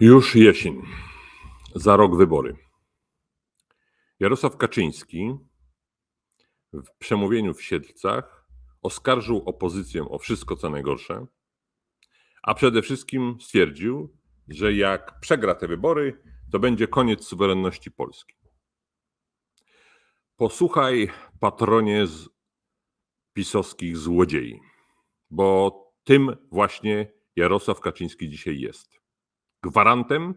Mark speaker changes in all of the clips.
Speaker 1: Już jesień. Za rok wybory. Jarosław Kaczyński w przemówieniu w Siedlcach oskarżył opozycję o wszystko, co najgorsze, a przede wszystkim stwierdził, że jak przegra te wybory, to będzie koniec suwerenności Polski. Posłuchaj, patronie z pisowskich złodziei, bo tym właśnie Jarosław Kaczyński dzisiaj jest. Gwarantem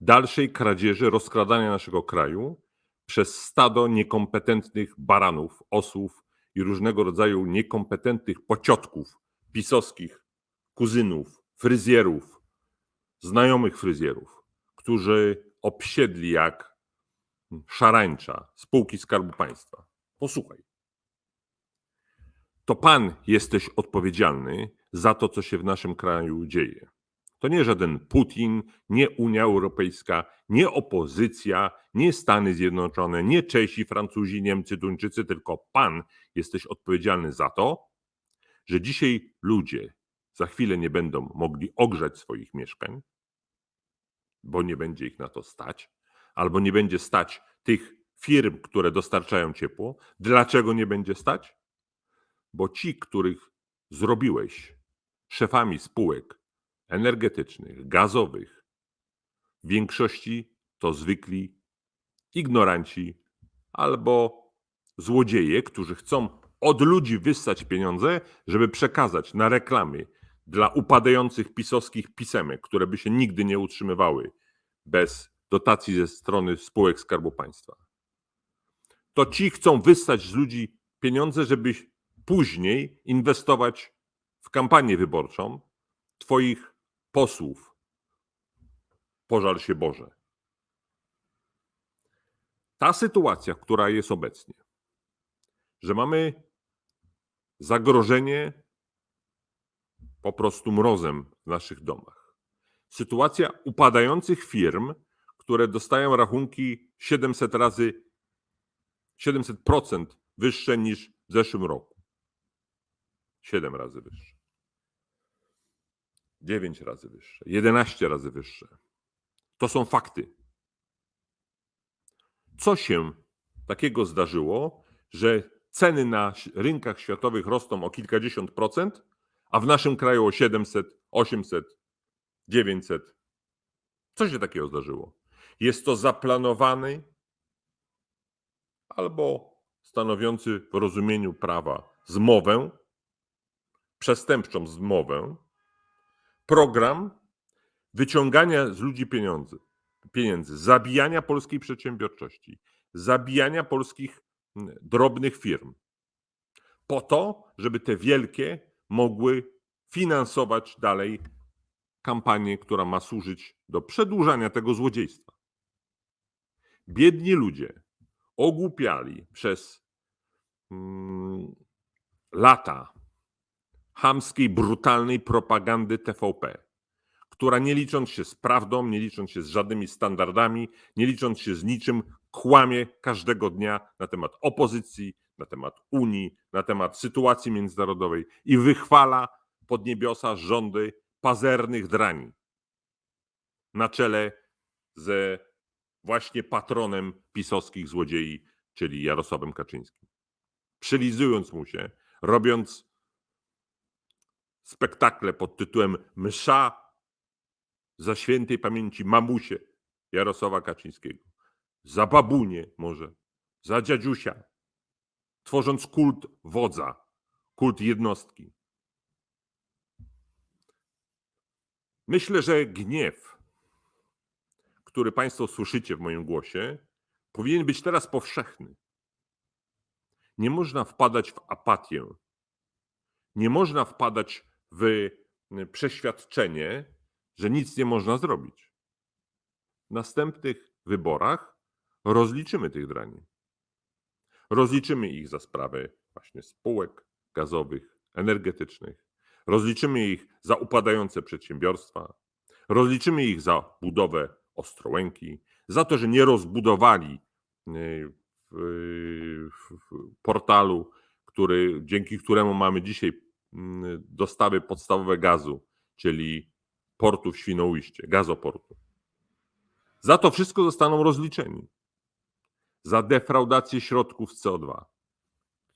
Speaker 1: dalszej kradzieży, rozkradania naszego kraju przez stado niekompetentnych baranów, osłów i różnego rodzaju niekompetentnych pociotków pisowskich, kuzynów, fryzjerów, znajomych fryzjerów, którzy obsiedli jak szarańcza spółki Skarbu Państwa. Posłuchaj. To pan jesteś odpowiedzialny za to, co się w naszym kraju dzieje. To nie żaden Putin, nie Unia Europejska, nie opozycja, nie Stany Zjednoczone, nie Czesi, Francuzi, Niemcy, Duńczycy, tylko pan jesteś odpowiedzialny za to, że dzisiaj ludzie za chwilę nie będą mogli ogrzać swoich mieszkań, bo nie będzie ich na to stać, albo nie będzie stać tych firm, które dostarczają ciepło. Dlaczego nie będzie stać? Bo ci, których zrobiłeś szefami spółek energetycznych, gazowych, w większości to zwykli ignoranci albo złodzieje, którzy chcą od ludzi wyssać pieniądze, żeby przekazać na reklamy dla upadających pisowskich pisemek, które by się nigdy nie utrzymywały bez dotacji ze strony spółek Skarbu Państwa. To ci chcą wyssać z ludzi pieniądze, żeby później inwestować w kampanię wyborczą Twoich posłów. Pożal się Boże. Ta sytuacja, która jest obecnie, że mamy zagrożenie po prostu mrozem w naszych domach. Sytuacja upadających firm, które dostają rachunki 700 razy 700% wyższe niż w zeszłym roku. 7 razy wyższe. 9 razy wyższe, 11 razy wyższe. To są fakty. Co się takiego zdarzyło, że ceny na rynkach światowych rosną o kilkadziesiąt procent, a w naszym kraju o 700, 800, 900? Co się takiego zdarzyło? Jest to zaplanowany albo stanowiący w rozumieniu prawa zmowę, przestępczą zmowę, program wyciągania z ludzi pieniędzy, pieniędzy, zabijania polskiej przedsiębiorczości, zabijania polskich drobnych firm, po to, żeby te wielkie mogły finansować dalej kampanię, która ma służyć do przedłużania tego złodziejstwa. Biedni ludzie ogłupiali przez mm, lata chamskiej, brutalnej propagandy TVP, która nie licząc się z prawdą, nie licząc się z żadnymi standardami, nie licząc się z niczym, kłamie każdego dnia na temat opozycji, na temat Unii, na temat sytuacji międzynarodowej i wychwala pod niebiosa rządy pazernych drani na czele ze właśnie patronem pisowskich złodziei, czyli Jarosławem Kaczyńskim. Przylizując mu się, robiąc spektakle pod tytułem Msza za świętej pamięci mamusie Jarosława Kaczyńskiego, za babunie może, za dziadziusia, tworząc kult wodza, kult jednostki. Myślę, że gniew, który Państwo słyszycie w moim głosie, powinien być teraz powszechny. Nie można wpadać w apatię. Nie można wpadać w przeświadczenie, że nic nie można zrobić. W następnych wyborach rozliczymy tych drani. Rozliczymy ich za sprawę właśnie spółek gazowych, energetycznych. Rozliczymy ich za upadające przedsiębiorstwa. Rozliczymy ich za budowę Ostrołęki, za to, że nie rozbudowali w, w portalu, który, dzięki któremu mamy dzisiaj dostawy podstawowe gazu, czyli portu w Świnoujście, gazoportu. Za to wszystko zostaną rozliczeni. Za defraudację środków z CO2,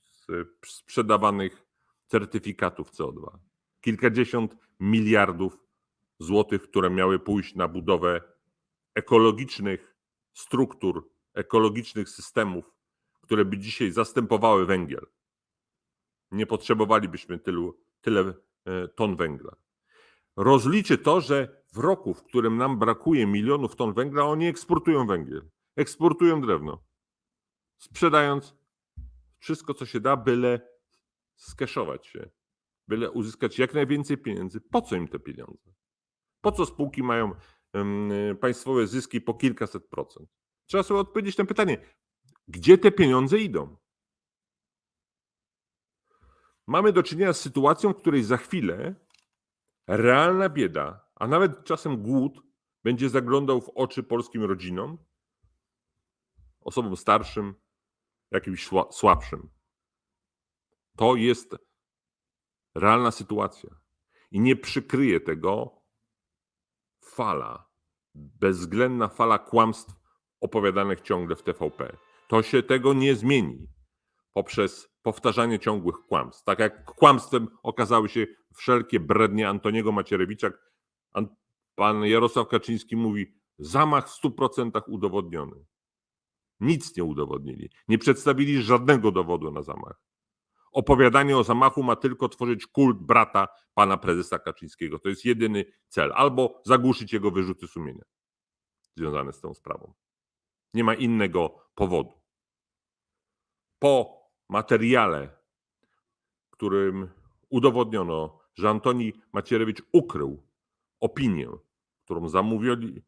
Speaker 1: z sprzedawanych certyfikatów CO2. Kilkadziesiąt miliardów złotych, które miały pójść na budowę ekologicznych struktur, ekologicznych systemów, które by dzisiaj zastępowały węgiel. Nie potrzebowalibyśmy tylu, tyle e, ton węgla. Rozliczy to, że w roku, w którym nam brakuje milionów ton węgla, oni eksportują węgiel, eksportują drewno, sprzedając wszystko, co się da, byle skeszować się, byle uzyskać jak najwięcej pieniędzy. Po co im te pieniądze? Po co spółki mają państwowe zyski po kilkaset procent? Trzeba sobie odpowiedzieć na pytanie, gdzie te pieniądze idą? Mamy do czynienia z sytuacją, w której za chwilę realna bieda, a nawet czasem głód będzie zaglądał w oczy polskim rodzinom, osobom starszym, jakimś sła- słabszym. To jest realna sytuacja. I nie przykryje tego fala, bezwzględna fala kłamstw opowiadanych ciągle w TVP. To się tego nie zmieni poprzez powtarzanie ciągłych kłamstw. Tak jak kłamstwem okazały się wszelkie brednie Antoniego Macierewicza. An- Pan Jarosław Kaczyński mówi, zamach w 100% udowodniony. Nic nie udowodnili. Nie przedstawili żadnego dowodu na zamach. Opowiadanie o zamachu ma tylko tworzyć kult brata pana prezesa Kaczyńskiego. To jest jedyny cel. Albo zagłuszyć jego wyrzuty sumienia związane z tą sprawą. Nie ma innego powodu. Po materiale, którym udowodniono, że Antoni Macierewicz ukrył opinię, którą zamówili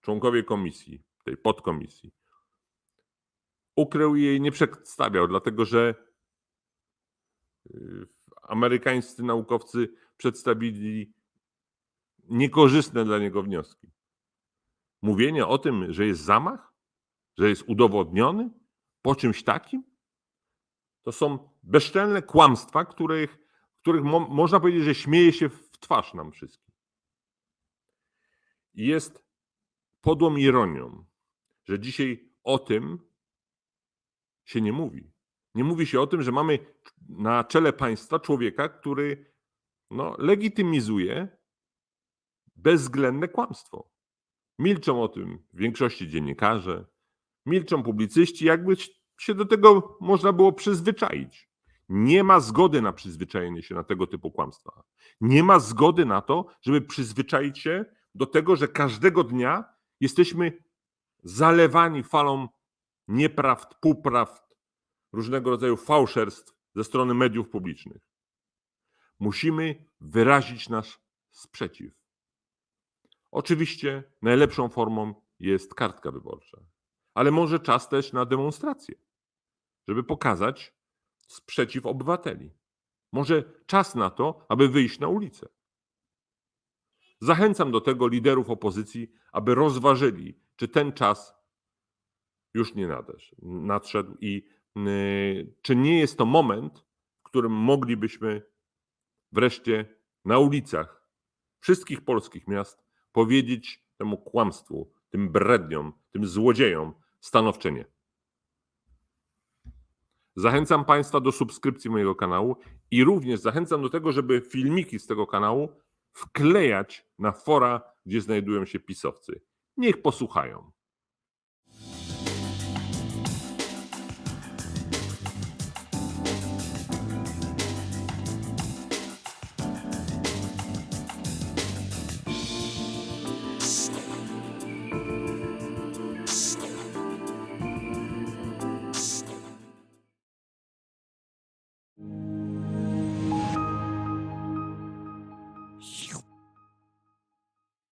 Speaker 1: członkowie komisji, tej podkomisji, ukrył jej, nie przedstawiał, dlatego że y, amerykańscy naukowcy przedstawili niekorzystne dla niego wnioski. Mówienie o tym, że jest zamach, że jest udowodniony po czymś takim, to są bezczelne kłamstwa, których, których mo, można powiedzieć, że śmieje się w twarz nam wszystkim. I jest podłą ironią, że dzisiaj o tym się nie mówi. Nie mówi się o tym, że mamy na czele państwa człowieka, który no, legitymizuje bezwzględne kłamstwo. Milczą o tym w większości dziennikarze, milczą publicyści, jakby się do tego można było przyzwyczaić. Nie ma zgody na przyzwyczajenie się na tego typu kłamstwa. Nie ma zgody na to, żeby przyzwyczaić się do tego, że każdego dnia jesteśmy zalewani falą nieprawd, półprawd, różnego rodzaju fałszerstw ze strony mediów publicznych. Musimy wyrazić nasz sprzeciw. Oczywiście najlepszą formą jest kartka wyborcza, ale może czas też na demonstrację, żeby pokazać sprzeciw obywateli. Może czas na to, aby wyjść na ulicę. Zachęcam do tego liderów opozycji, aby rozważyli, czy ten czas już nie nadszedł i yy, czy nie jest to moment, w którym moglibyśmy wreszcie na ulicach wszystkich polskich miast powiedzieć temu kłamstwu, tym bredniom, tym złodziejom stanowcze nie. Zachęcam Państwa do subskrypcji mojego kanału i również zachęcam do tego, żeby filmiki z tego kanału wklejać na fora, gdzie znajdują się pisowcy. Niech posłuchają.